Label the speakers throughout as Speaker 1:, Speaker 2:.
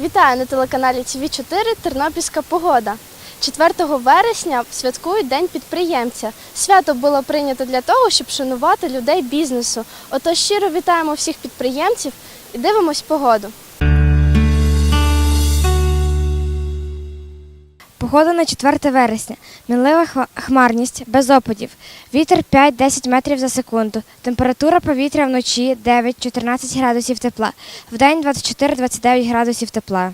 Speaker 1: Вітаю на телеканалі тв 4 Тернопільська погода. 4 вересня святкують День підприємця. Свято було прийнято для того, щоб шанувати людей бізнесу. Отож щиро вітаємо всіх підприємців і дивимось погоду.
Speaker 2: Погода на 4 вересня. Мінлива хмарність, без опадів. Вітер 5-10 метрів за секунду. Температура повітря вночі 9-14 градусів тепла. Вдень 24-29 градусів тепла.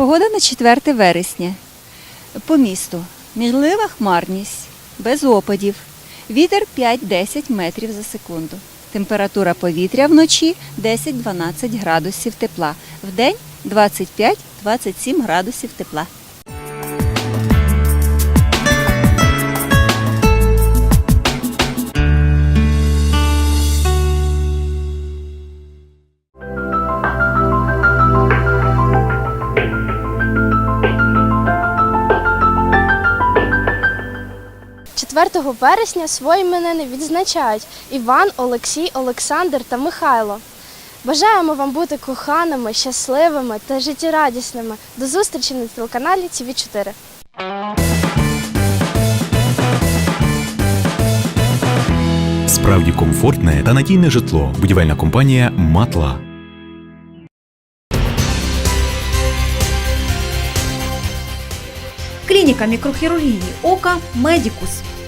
Speaker 3: Погода на 4 вересня. По місту мірлива хмарність, без опадів. Вітер 5-10 метрів за секунду. Температура повітря вночі 10-12 градусів тепла. Вдень 25-27 градусів тепла.
Speaker 1: – 4 вересня свої іменини відзначають Іван, Олексій, Олександр та Михайло. Бажаємо вам бути коханими, щасливими та життєрадісними. До зустрічі на телеканалі тв 4
Speaker 4: Справді комфортне та надійне житло. Будівельна компанія Матла.
Speaker 5: Клініка мікрохірургії ока Медікус.